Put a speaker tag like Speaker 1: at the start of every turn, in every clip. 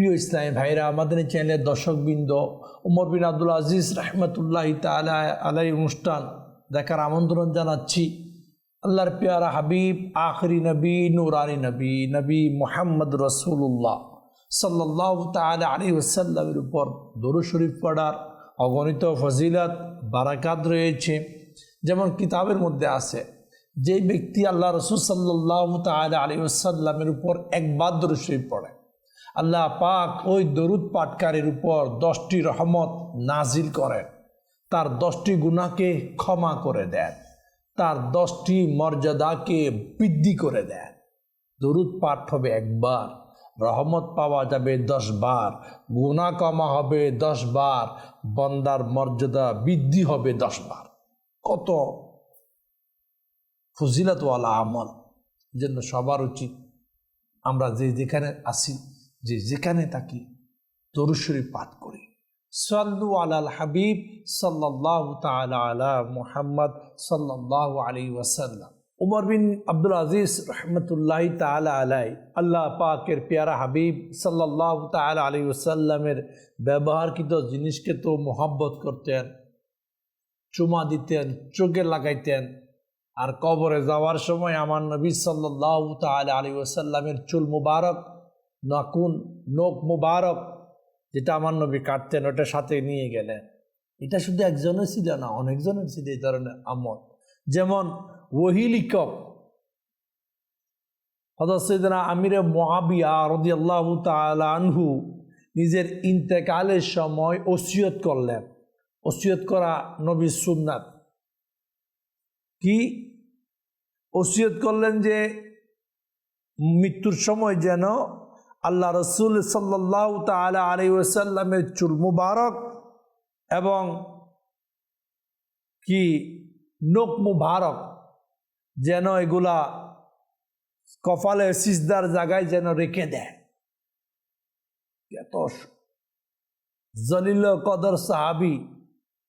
Speaker 1: প্রিয় ইসলামী ভাইরা, আমাদের চ্যানেলের দর্শকবৃন্দ, উমর বিন আব্দুল আজিজ রহমতুল্লাহ তালা আলাই অনুষ্ঠান দেখার আমন্ত্রণ জানাচ্ছি। আল্লাহর পেয়ারা হাবিব, আখরি নবী, নুরানি নবী নবী মোহাম্মদ রসুল্লাহ সাল্লাহ তালা আলী ওসাল্লামের উপর দরু শরীফ পড়ার অগণিত ফজিলত, বারাকাত রয়েছে। যেমন কিতাবের মধ্যে আছে যে ব্যক্তি আল্লাহ রসুল সাল্লাহ তালা আলী ওসাল্লামের উপর একবার দরু শরীফ পড়ে আল্লাহ পাক ওই দরুদ পাটকারের উপর দশটি রহমত নাজিল করেন। তার দশটি গুণাকে ক্ষমা করে দেন। তার দশটি মর্যাদাকে বৃদ্ধি করে দেন। দরুদ পাঠ হবে একবার, রহমত পাওয়া যাবে দশ বার গুণা কমা হবে দশ বার বন্দার মর্যাদা বৃদ্ধি হবে দশ বার কত ফজিলতওয়ালা আমল। জন্য সবার উচিত আমরা যে যেখানে আসি যে যেখানে থাকি দরুশরী পাঠ করি। সাল্লু আলাল হাবিব সাল্লাহ তালা আলা মুহাম্মদ সাল্লাহ আলী ওয়াসাল্লাম। উমর বিন আব্দুল আজিজ রহমতুল্লাহ তালা আলাই, আল্লাহ পাকের পেয়ারা হাবিব সাল্লাহ তালা আলী ওসাল্লামের ব্যবহারকৃত জিনিসকে তো মোহাব্বত করতেন, চুমা দিতেন, চোখে লাগাইতেন। আর কবরে যাওয়ার সময় আমার নবী সাল্লাহ তালা আলী ওসাল্লামের চুল মুবারক নাকুন নোক মুবারক যেটা আমার নবী কাটতেন ওটা সাথে নিয়ে গেলেন। এটা শুধু একজনের ছিল না, অনেকজনের ছিল এই ধরনের আমল। যেমন ওহিলিকক হজরত সৈদনা আমিরে মহাবিয়া আল্লাহ আনহু নিজের ইন্তেকালের সময় ওসিয়ত করলেন। ওসিয়ত করা নবী সুন্নাত। কি? ওসিয়ত করলেন যে মৃত্যুর সময় যেন আল্লাহ রসুল সাল্লাহ তালা আলী ওসাল্লামের চুল মুবারক এবং কি নোক মুবারক যেন এগুলা কপালে সিজদার জায়গায় যেন রেখে দেয়। এত জলিল কদর সাহাবি,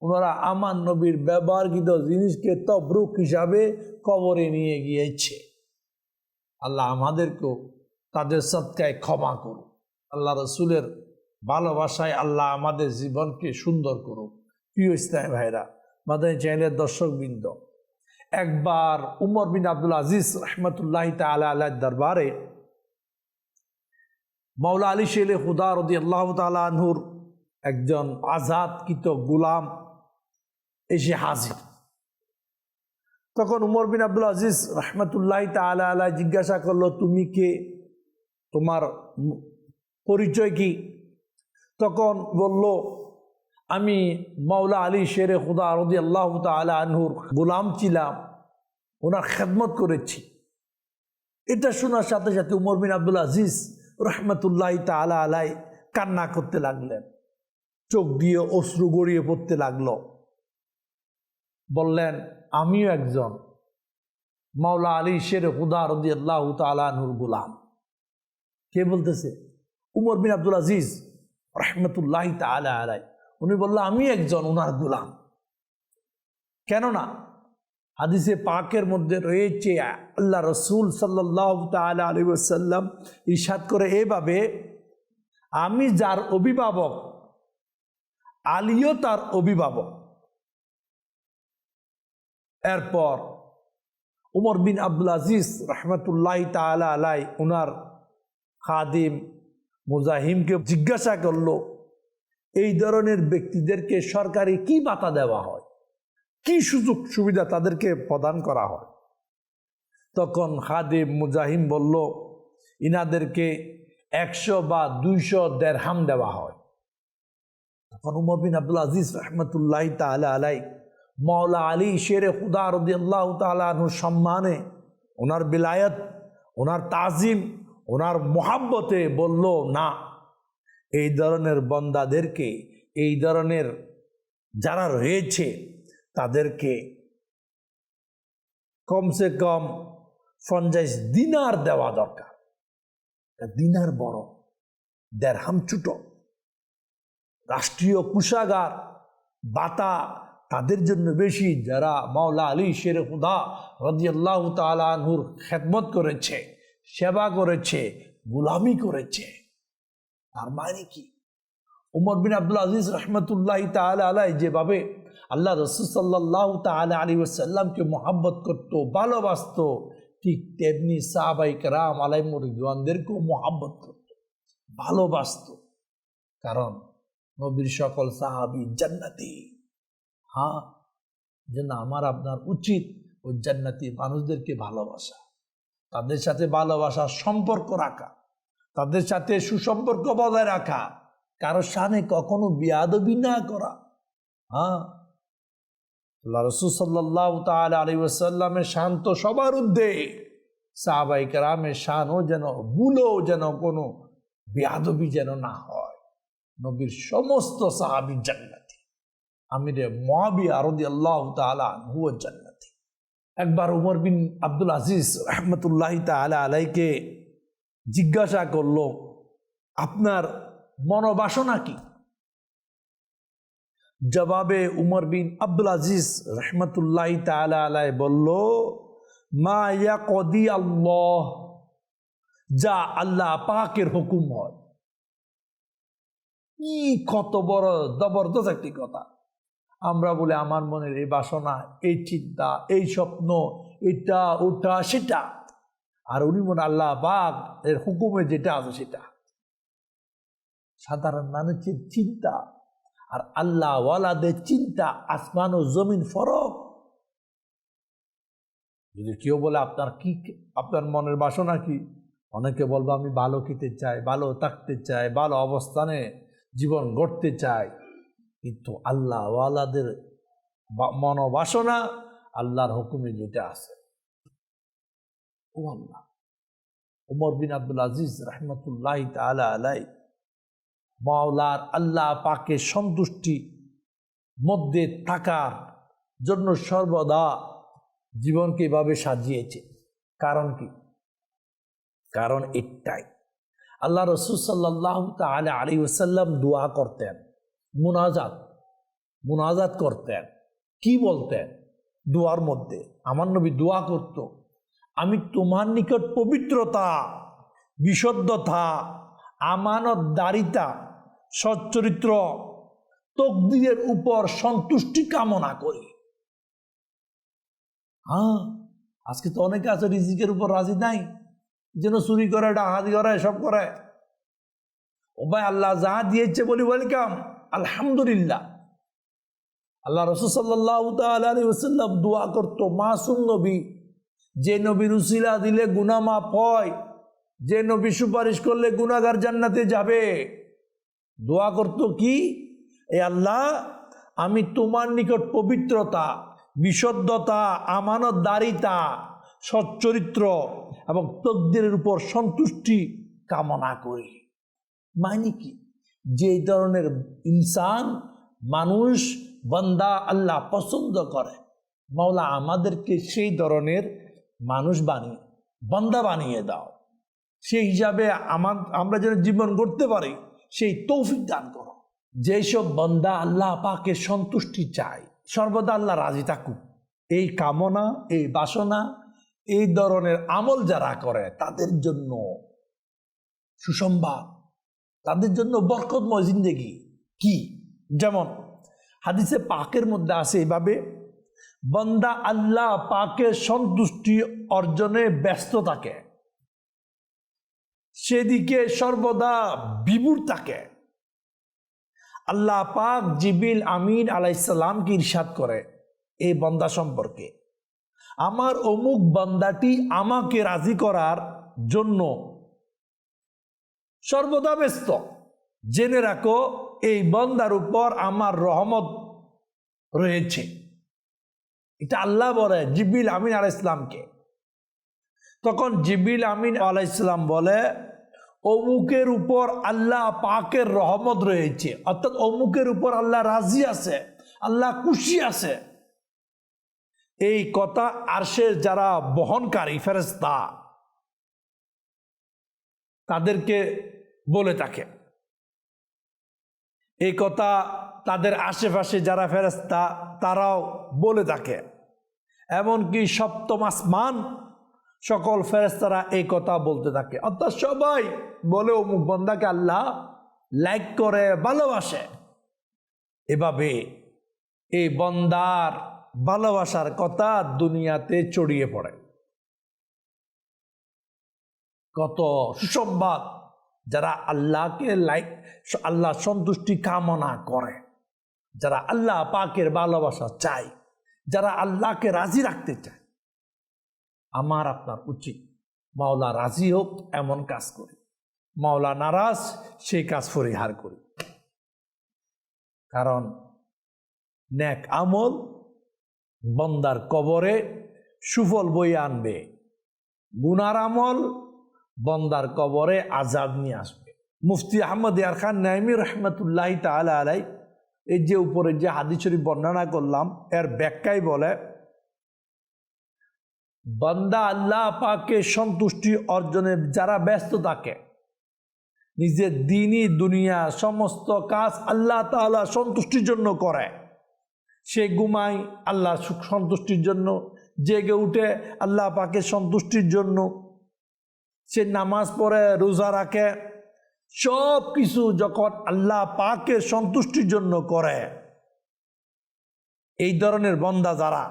Speaker 1: ওনারা আমার নবীর ব্যবহারকৃত জিনিসকে তবরুক হিসাবে কবরে নিয়ে গিয়েছে। আল্লাহ আমাদেরকেও তাদের সৎকায় ক্ষমা করুক। আল্লাহ রসুলের ভালোবাসায় আল্লাহ আমাদের জীবনকে সুন্দর করুক। প্রিয় ইসলাম ভাইরা, মাদানী চ্যানেলের দর্শকবৃন্দ, একবার উমর বিন আব্দুল আজিজ রহমতুল্লাহ তালা আল্লাহ দরবারে মাওলা আলী শেলে হুদা রদি আল্লাহ তালুর একজন আজাদ আজাদকৃত গুলাম এসে হাজির। তখন উমর বিন আব্দুল আজিজ রহমতুল্লাহ তালা আল্লাহ জিজ্ঞাসা করল, তুমি কে? তোমার পরিচয় কি? তখন বলল, আমি মাওলা আলী শেরে খুদা রদি আল্লাহ তালা আনহুর গোলাম ছিলাম, ওনার খেদমত করেছি। এটা শোনার সাথে সাথে উমর বিন আব্দুল আজিজ রহমতুল্লাহ তালা আলাই কান্না করতে লাগলেন। চোখ দিয়ে অশ্রু গড়িয়ে পড়তে লাগল। বললেন, আমিও একজন মাওলা আলী শের হুদা রদি আল্লাহ তালাহুর গোলাম। কে বলতেছে? উমর বিন আব্দুল আজিজ রহমতুল্লাহ তালা আলাই উনি বলল, আমি একজন ওনার গোলাম। কেননা হাদিসে পাকের মধ্যে রয়েছে, আল্লাহ রসুল সাল্লাহ তালা আলী সাল্লাম ইসাদ করে, এভাবে আমি যার অভিভাবক, আলিও তার অভিভাবক। এরপর উমর বিন আব্দুল আজিজ রহমতুল্লাহ তালা আলাই ওনার খাদিম মুজাহিমকে জিজ্ঞাসা করল, এই ধরনের ব্যক্তিদেরকে সরকারি কি বাতা দেওয়া হয়? কি সুযোগ সুবিধা তাদেরকে প্রদান করা হয়? তখন খাদিম মুজাহিম বলল, ইনাদেরকে একশো বা দুইশো দেড়হাম দেওয়া হয়। তখন উমর বিন আব্দুল আজিজ রহমতুল্লাহ তালা আলাই মাওলা আলী শেরে খুদা রদিয়াল্লাহ তালুর সম্মানে, ওনার বিলায়ত, ওনার তাজিম ওনার মোহাব্বতে বলল, না, এই ধরনের বন্দাদেরকে, এই ধরনের যারা রয়েছে, তাদেরকে কমসে কম পঞ্চাশ দিনার দেওয়া দরকার। দিনার বড়, দেড়হাম ছোট। রাষ্ট্রীয় কুষাগার বাতা তাদের জন্য বেশি, যারা মাওলা আলী শের হুদা রদিয়াল্লাহ তালাহুর খেদমত করেছে। সেবা করেছে, গুলামি করেছে। তার মানে কি? উমর বিন আব্দুল আজিজ রহমতুল্লাহ তালা আলাই যেভাবে আল্লাহ রসুল সাল্লাহ তালা আলী ওসাল্লামকে মোহাব্বত করতো, ভালোবাসত, ঠিক তেমনি সাহাবাই রাম আলাইমুর রিদওয়ানদেরকেও মোহাব্বত করত, ভালোবাসত। কারণ নবীর সকল সাহাবি জান্নাতি। হ্যাঁ যেন আমার আপনার উচিত ওই জান্নাতি মানুষদেরকে ভালোবাসা। তাদের সাথে ভালোবাসার সম্পর্ক রাখা। তাদের সাথে সুসম্পর্ক বজায় রাখা। কারও সামনে কখনো বিয়াদবি না করা। হ্যাঁ? আল্লাহ রসুল সাল্লাহ তাল আলী ওসাল্লামের শান তো সবার ঊর্ধ্বে। সাহাবাই কারামের শানও যেন, ভুলও যেন কোনো বেয়াদবি যেন না হয়। নবীর সমস্ত সাহাবি জান্নাতি। আমিরে মহাবি আরদি আল্লাহ তালা হুয় জান্নাতি। একবার উমর বিন আব্দুল আজিজ রহমতুল্লাহ তালা আলাইকে জিজ্ঞাসা করল, আপনার মনোবাসনা কি? জবাবে উমর বিন আব্দুল আজিজ রহমতুল্লাহ তালা আলাই বলল, মা কদি আল্লাহ যা আল্লাহ পাকের হুকুম হয়। কি কত বড় জবরদস্ত একটি কথা। আমরা বলে আমার মনের এই বাসনা, এই চিন্তা, এই স্বপ্ন, এটা, ওটা, সেটা। আর উনি মনে আল্লাহ পাক এর হুকুমে যেটা আছে সেটা। সাধারণ মানুষের চিন্তা আর আল্লাহ ওয়ালাদের চিন্তা, আসমান ও জমিন ফরক। যদি কেউ বলে, আপনার কি, আপনার মনের বাসনা কি? অনেকে বলব, আমি ভালো খেতে চাই, ভালো থাকতে চাই, ভালো অবস্থানে জীবন গড়তে চাই। কিন্তু আল্লাহ ওয়ালাদের মনোবাসনা আল্লাহর হুকুমে যেটা আছে। ও আল্লাহ উমর বিন আব্দুল আজিজ রহমতুল্লাহ তালা আলাই মাওলার আল্লাহ পাকে সন্তুষ্টি মধ্যে থাকার জন্য সর্বদা জীবনকে এভাবে সাজিয়েছে। কারণ কি? কারণ এটাই। আল্লাহ রসুল সাল্লাহ তালা আলী ওসাল্লাম দোয়া করতেন। মুনাজাত মুনাজাত করতেন। কি বলতেন? দোয়ার মধ্যে। আমার নবী দোয়া করত, আমি তোমার নিকট পবিত্রতা, বিশুদ্ধতা আমানত দারিতা সচ্চরিত্র, তকদিরের উপর সন্তুষ্টি কামনা করি। হ্যাঁ আজকে তো অনেকে আছে রিজিকের উপর রাজি নাই যেন চুরি করে, ডাকাতি করে সব করে। ও ভাই, আল্লাহ যা দিয়েছে বলি, ওয়েলকাম। আলহামদুলিল্লাহ। আল্লাহ রসুসাল্লাহ তাল্লাম দোয়া করতো, মাসুম নবী, যে নবীর উসিলা দিলে গুনামা পয় যে নবী সুপারিশ করলে গুনাগার জান্নাতে যাবে। দোয়া করতো কি? এ আল্লাহ, আমি তোমার নিকট পবিত্রতা, বিশুদ্ধতা, আমানতদারিতা, সচ্চরিত্র এবং তকদিরের উপর সন্তুষ্টি কামনা করি। মানে কি? যে ধরনের ইনসান, মানুষ, বন্দা আল্লাহ পছন্দ করে, মাওলা আমাদেরকে সেই ধরনের মানুষ বানিয়ে, বন্দা বানিয়ে দাও। সেই হিসাবে আমার, আমরা যেন জীবন গড়তে পারি, সেই তৌফিক দান করো। যেসব বন্দা আল্লাহ পাকে সন্তুষ্টি চায়, সর্বদা আল্লাহ রাজি থাকুক। এই কামনা, এই বাসনা, এই ধরনের আমল যারা করে, তাদের জন্য সুসংবাদ। তাদের জন্য বরকতময় জিন্দেগি। কি? যেমন হাদিসে পাকের মধ্যে আছে এইভাবে বন্দা আল্লাহ পাকে সন্তুষ্টি অর্জনে ব্যস্ত থাকে। সেদিকে সর্বদা বিভুর থাকে। আল্লাহ পাক জিবিল আমিন আলাইসাল্লামকে ইরশাদ করে এই বন্দা সম্পর্কে। আমার অমুক বন্দাটি আমাকে রাজি করার জন্য সর্বদা ব্যস্ত। জেনে রাখো, এই বন্দার উপর আমার রহমত রয়েছে। এটা আল্লাহ বলে জিবিল আমিন আলাইসলামকে তখন জিবিল আমিন আলাইসলাম বলে, অমুকের উপর আল্লাহ পাকের রহমত রয়েছে। অর্থাৎ অমুকের উপর আল্লাহ রাজি আছে, আল্লাহ খুশি আছে। এই কথা আরশের যারা বহনকারী ফেরেস্তা তাদেরকে বলে থাকে। এই কথা তাদের আশেপাশে যারা ফেরেস্তা তারাও বলে থাকে। এমনকি সপ্তম আসমান, সকল ফেরেস্তারা এই কথা বলতে থাকে। অর্থাৎ সবাই বলে, অমুক বন্দাকে আল্লাহ লাইক করে, ভালোবাসে। এভাবে এই বন্দার ভালোবাসার কথা দুনিয়াতে ছড়িয়ে পড়ে। কত সুসংবাদ যারা আল্লাহকে লাইক, আল্লাহ সন্তুষ্টি কামনা করে, যারা আল্লাহ পাকের ভালোবাসা চায়, যারা আল্লাহকে রাজি রাখতে চায়। আমার আপনার উচিত মাওলা রাজি হোক, এমন কাজ করি। মাওলা নারাজ, সেই কাজ পরিহার করি। কারণ ন্যাক আমল বন্দার কবরে সুফল বই আনবে। গুনার আমল বন্দার কবরে আজাদ নিয়ে আসবে। মুফতি আহমদ ইয়ার খান নাইমি রহমতুল্লাহ তালা আলাই, এই যে উপরে যে হাদিস শরীফ বর্ণনা করলাম, এর ব্যাখ্যায় বলে, বান্দা আল্লাহ পাকে সন্তুষ্টি অর্জনে যারা ব্যস্ত থাকে, নিজের দিনই দুনিয়া সমস্ত কাজ আল্লাহ তাআলা সন্তুষ্টির জন্য করে। সে ঘুমায় আল্লাহ সন্তুষ্টির জন্য, জেগে উঠে আল্লাহ পাকে সন্তুষ্টির জন্য সে নামাজ পড়ে, রোজা রাখে, সব কিছু যখন আল্লাহ পাকে সন্তুষ্টির জন্য করে, এই ধরনের বন্দা যারা,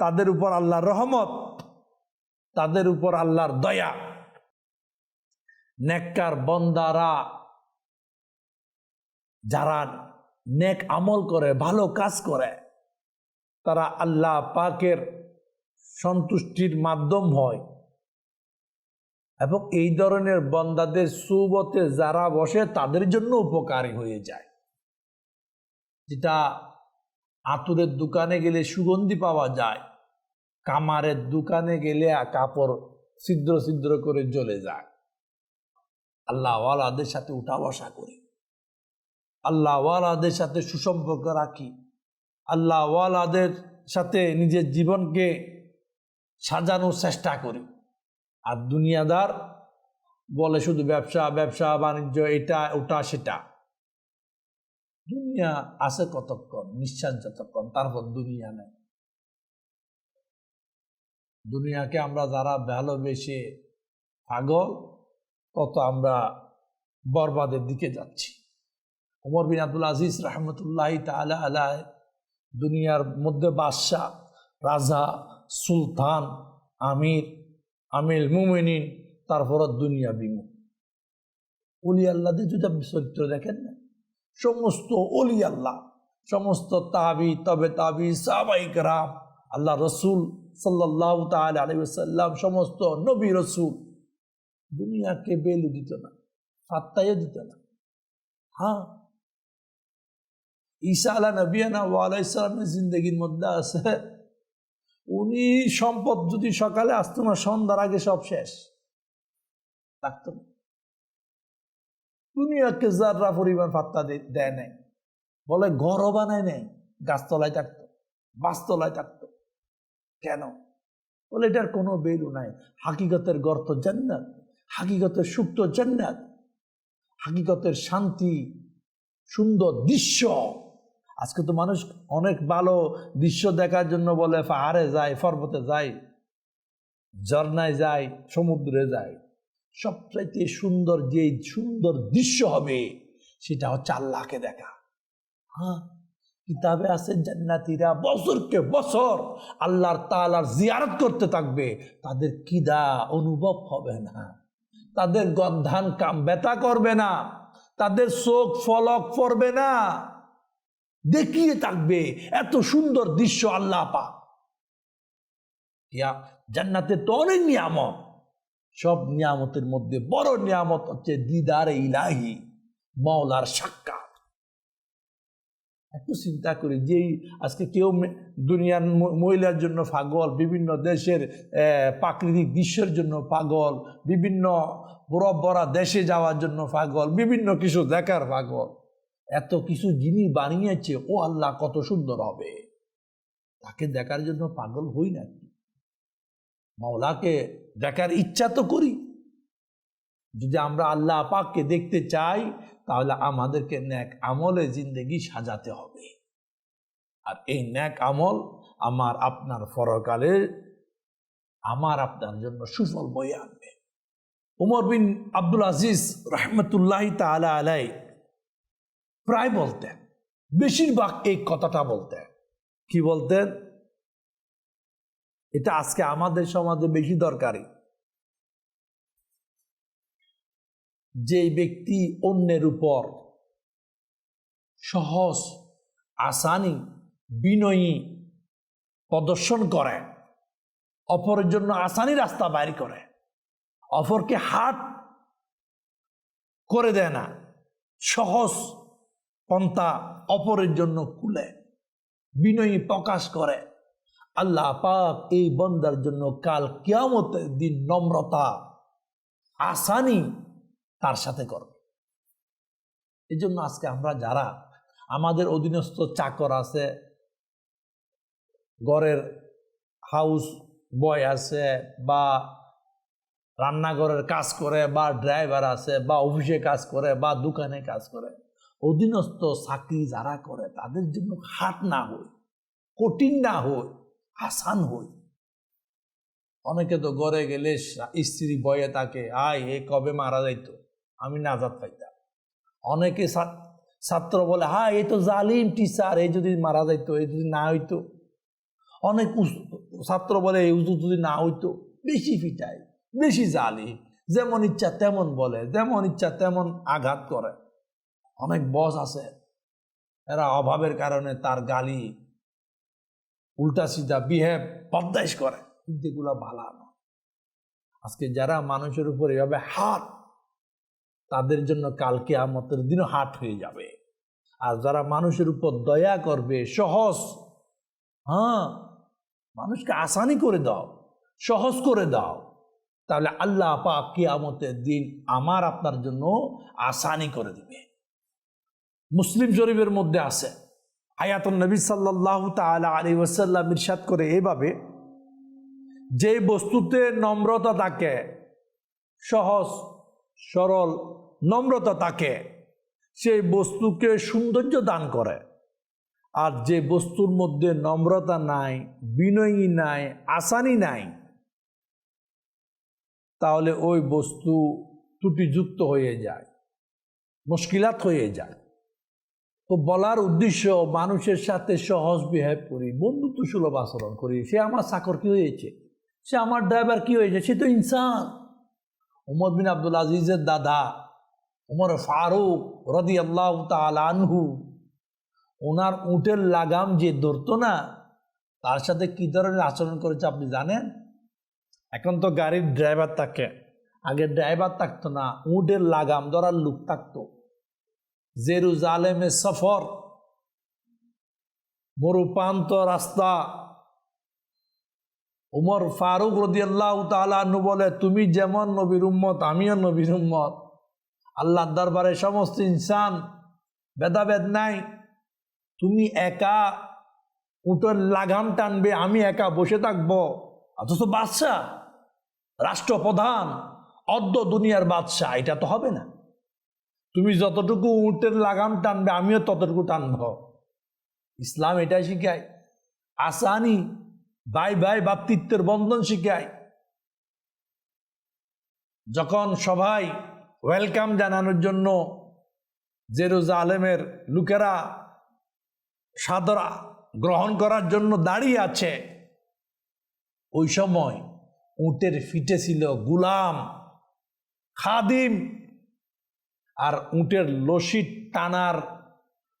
Speaker 1: তাদের উপর আল্লাহর রহমত, তাদের উপর আল্লাহর দয়া। নেককার বন্দারা, যারা নেক আমল করে, ভালো কাজ করে, তারা আল্লাহ পাকের সন্তুষ্টির মাধ্যম হয়। এবং এই ধরনের বন্দাদের সুবতে যারা বসে, তাদের জন্য উপকারী হয়ে যায়। যেটা আতুরের দোকানে গেলে সুগন্ধি পাওয়া যায় কামারের দোকানে গেলে কাপড় ছিদ্র ছিদ্র করে জ্বলে যায়। আল্লাহওয়ালাদের সাথে উঠা বসা করি। আল্লাহওয়ালাদের সাথে সুসম্পর্ক রাখি। আল্লাহওয়ালাদের সাথে নিজের জীবনকে সাজানোর চেষ্টা করি। আর দুনিয়াদার বলে শুধু ব্যবসা ব্যবসা, বাণিজ্য, এটা, ওটা, সেটা। দুনিয়া আছে কতক্ষণ? নিঃশ্বাস যতক্ষণ, তারপর দুনিয়া নেই। দুনিয়াকে আমরা যারা ভালোবেসে পাগল, তত আমরা বরবাদের দিকে যাচ্ছি। ওমর বিন আব্দুল আজিজ রহমতুল্লাহ তালা আলাহ দুনিয়ার মধ্যে বাদশাহ, রাজা, সুলতান, আমির আমিল মুমিনিন, তারপর দুনিয়া বিমু অলি আল্লাহদের যদি আপনি চরিত্র দেখেন না, সমস্ত অলি আল্লাহ, সমস্ত তাবি, তবে তাবি সাবাইক রাম আল্লাহ রসুল সাল্লাহ তাল আলিসাল্লাম সমস্ত নবী রসুল, দুনিয়াকে বেলু দিত না, ফাত্তাইও দিত না। হ্যাঁ। ঈসা আলা নবিয়ানা ওয়ালা ইসলামের জিন্দগির মধ্যে আছে উনি সম্পদ যদি সকালে আসতো না, সন্ধ্যার আগে সব শেষ। থাকতো দুনিয়াকে যাররা পরিমাণ ফাত্তা দেয় নাই, বলে ঘরও বানায় নেই, গাছতলায় থাকতো, বাসতলায় থাকতো। কেন? বলে এটার কোনো বেলু নাই। হাকিগতের গর্ত জান্নাত হাকিগতের সুপ্ত জান্নাত হাকিগতের শান্তি, সুন্দর দৃশ্য। আজকে তো মানুষ অনেক ভালো দৃশ্য দেখার জন্য বলে, পাহাড়ে যায়, পর্বতে যায় ঝর্নায় যায়, সমুদ্রে যায়। সবচাইতে সুন্দর যে সুন্দর দৃশ্য হবে, সেটা হচ্ছে আল্লাহকে দেখা। হ্যাঁ? কিতাবে আছে, জান্নাতিরা বছরকে বছর আল্লাহর তালার জিয়ারত করতে থাকবে। তাদের কিদা অনুভব হবে না। তাদের গন্ধান কাম ব্যথা করবে না। তাদের চোখ, ফলক পড়বে না। দেখিয়ে থাকবে। এত সুন্দর দৃশ্য আল্লাহ পা ইয়া, জান্নাতে তো অনেক নিয়ামত। সব নিয়ামতের মধ্যে বড় নিয়ামত হচ্ছে দিদারে ইলাহি, মাওলার সাক্ষাৎ। একটু চিন্তা করি, যেই আজকে কেউ দুনিয়ার মহিলার জন্য পাগল, বিভিন্ন দেশের প্রাকৃতিক দৃশ্যের জন্য পাগল, বিভিন্ন বরফ ভরা দেশে যাওয়ার জন্য পাগল, বিভিন্ন কিছু দেখার পাগল। এত কিছু জিনিস বানিয়েছে, ও আল্লাহ কত সুন্দর হবে। তাকে দেখার জন্য পাগল হই নাকি মাওলাকে দেখার ইচ্ছা তো করি। যদি আমরা আল্লাহ পাককে দেখতে চাই, তাহলে আমাদেরকে ন্যাক আমলে জিন্দগি সাজাতে হবে। আর এই ন্যাক আমল আমার আপনার ফরকালে, আমার আপনার জন্য সুফল বয়ে আনবে। উমর বিন আব্দুল আজিজ রহমতুল্লাহ তালা আলাই প্রায় বলতেন। বেশিরভাগ এই কথাটা বলতেন। কি বলতেন? এটা আজকে আমাদের সমাজে বেশি দরকারি। যে ব্যক্তি অন্যের উপর সহজ, আসানি, বিনয়ী প্রদর্শন করে, অপরের জন্য আসানি রাস্তা বাইর করে, অপরকে হাট করে দেয় না, সহজ পন্থা অপরের জন্য খুলে, বিনয়ী প্রকাশ করে। আল্লাহ পাক এই বন্দার জন্য কাল কিয়ামতের দিন নম্রতা, আসানি তার সাথে করবে। এই জন্য আজকে আমরা যারা আমাদের অধীনস্থ চাকর আছে, ঘরের হাউস বয় আছে বা রান্নাঘরের কাজ করে বা ড্রাইভার আছে বা অফিসে কাজ করে বা দোকানে কাজ করে অধীনস্থ চাকরি যারা করে তাদের জন্য হাট না হয় কঠিন না হয় আসান হয় অনেকে তো গড়ে গেলে স্ত্রী বয়ে তাকে, আয়, এ কবে মারা যাইত? আমি নাজাদ পাইতাম। অনেকে ছাত্র বলে হা এই তো জালিম টিচার এই যদি মারা যাইত এই যদি না হইতো। অনেক ছাত্র বলে এই উজু যদি না হইতো, বেশি ফিটায় বেশি জালি যেমন ইচ্ছা তেমন বলে, যেমন ইচ্ছা তেমন আঘাত করে। অনেক বস আছে। এরা অভাবের কারণে তার গালি উল্টা সিধা বিহেভ বদাইশ করে। কিন্তু এগুলো ভালো না আজকে যারা মানুষের উপর এভাবে হাত, তাদের জন্য কালকে আমতের দিনও হাট হয়ে যাবে। আর যারা মানুষের উপর দয়া করবে, সহজ হ্যাঁ মানুষকে আসানি করে দাও, সহজ করে দাও, তাহলে আল্লাহ পাক কিয়ামতের দিন আমার আপনার জন্য আসানি করে দিবে। মুসলিম শরীফের মধ্যে আছে। আয়াতুল নবী সাল্লাহ তালা আলী ওসাল্লাম ইরশাদ করে এইভাবে যে বস্তুতে নম্রতা থাকে, সহজ, সরল নম্রতা থাকে, সেই বস্তুকে সৌন্দর্য দান করে। আর যে বস্তুর মধ্যে নম্রতা নাই, বিনয়ী নাই, আসানি নাই, তাহলে ওই বস্তু ত্রুটিযুক্ত হয়ে যায়, মুশকিলাত হয়ে যায়। তো বলার উদ্দেশ্য মানুষের সাথে সহজ বিহেভ করি, বন্ধুত্ব সুলভ আচরণ করি। সে আমার চাকর কি হয়েছে? সে আমার ড্রাইভার কি হয়েছে? সে তো ইনসান। উমর বিন আব্দুল আজিজের দাদা, উমর ফারুক রদি আল্লাহ আনহু, ওনার উটের লাগাম যে ধরতো না, তার সাথে কি ধরনের আচরণ করেছে আপনি জানেন? এখন তো গাড়ির ড্রাইভার থাকে। আগে ড্রাইভার থাকতো না, উটের লাগাম ধরার লোক থাকতো। জেরুজালেমে সফর মরুপান্ত রাস্তা। উমর ফারুক রদিয়াল্লাহ তালু বলে, তুমি যেমন নবীর উম্মত, আমিও নবীর উম্মত। আল্লাহ দরবারে সমস্ত ইনসান, ভেদাভেদ নাই। তুমি একা, উটের লাগাম টানবে, আমি একা বসে থাকব। অথচ বাদশাহ, রাষ্ট্রপ্রধান, অর্ধ দুনিয়ার বাদশাহ, এটা তো হবে না। তুমি যতটুকু উটের লাগাম টানবে, আমিও ততটুকু টানব। ইসলাম এটাই শিখায়। আসানি ভাই ভাই ভাতৃত্বের বন্ধন শিখায়। যখন সবাই ওয়েলকাম জানানোর জন্য জেরুজালেমের লোকেরা সাদরা গ্রহণ করার জন্য দাঁড়িয়ে আছে, ওই সময় উটের ফিটে ছিল গুলাম, খাদিম আর উটের লসি টানার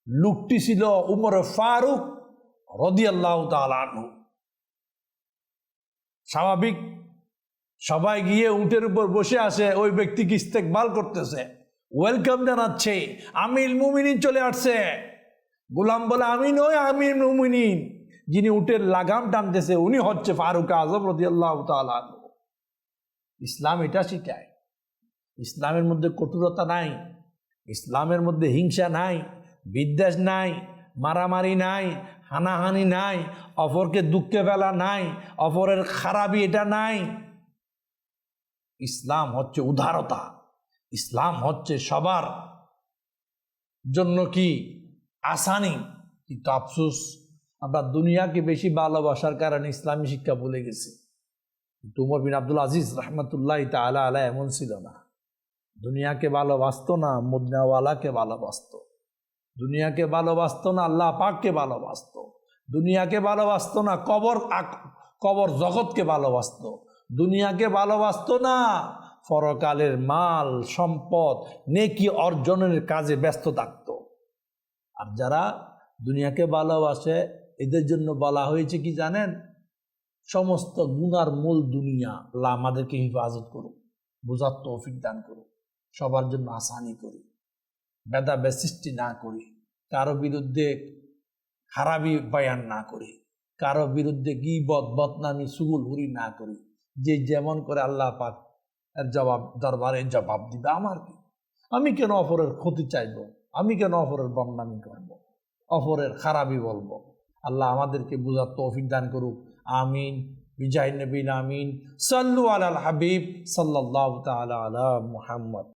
Speaker 1: লুকটি ছিল উমর ফারুক রদিয়াল্লাহ তালু স্বাভাবিক, সবাই গিয়ে উটের উপর বসে আসে ওই ব্যক্তি ব্যক্তিকে ইস্তেকবাল করতেছে? ওয়েলকাম জানাচ্ছে আমিল মুমিনিন চলে আসছে। গোলাম বলে, আমি নই আমি মুমিনিন। যিনি উটের লাগাম টানতেছে, উনি হচ্ছে ফারুক আজম আল্লাহ ইসলাম এটা শিখায়। ইসলামের মধ্যে কঠোরতা নাই, ইসলামের মধ্যে হিংসা নাই, বিদ্বেষ নাই, মারামারি নাই, হানাহানি নাই, অপরকে দুঃখে ফেলা নাই, অপরের খারাপি এটা নাই। ইসলাম হচ্ছে উদারতা, ইসলাম হচ্ছে সবার জন্য কি আসানি। কিন্তু আফসোস, আমরা দুনিয়াকে বেশি ভালোবাসার কারণে ইসলামী শিক্ষা ভুলে গেছি। কিন্তু উমর বিন আব্দুল আজিজ রহমতুল্লাহ তালা আলা এমন ছিল না। দুনিয়াকে ভালোবাসতো না মুদনাওয়ালাকে ভালোবাসতো। দুনিয়াকে ভালোবাসতো না, আল্লাহ পাককে ভালোবাসতো। দুনিয়াকে ভালোবাসতো না, কবর কবর জগৎকে ভালোবাসতো। দুনিয়াকে ভালোবাসতো না, পরকালের মাল, সম্পদ, নেকি অর্জনের কাজে ব্যস্ত থাকত। আর যারা দুনিয়াকে ভালোবাসে, এদের জন্য বলা হয়েছে কি জানেন? সমস্ত গুনার মূল দুনিয়া, আল্লাহ আমাদেরকে হিফাজত করুক, বোঝার তৌফিক দান করুক। সবার জন্য আসানি করি বেদা বেসৃষ্টি না করি, কারও বিরুদ্ধে খারাপি বয়ান না করি, কারও বিরুদ্ধে গিবত, বদনামি সুগুল হুরি না করি, যে যেমন করে আল্লাহ পাক এর জবাব, দরবারে জবাব দিবে আমার কি আমি কেন অপরের ক্ষতি চাইব? আমি কেন অপরের বদনামি করব? অপরের খারাপই বলব। আল্লাহ আমাদেরকে বুঝার তৌফিক দান করুক। আমিন। বিজাহ নবীন আমিন। সাল্লু আলাল হাবিব সাল্লাল্লাহু তাআলা আলা মুহাম্মদ।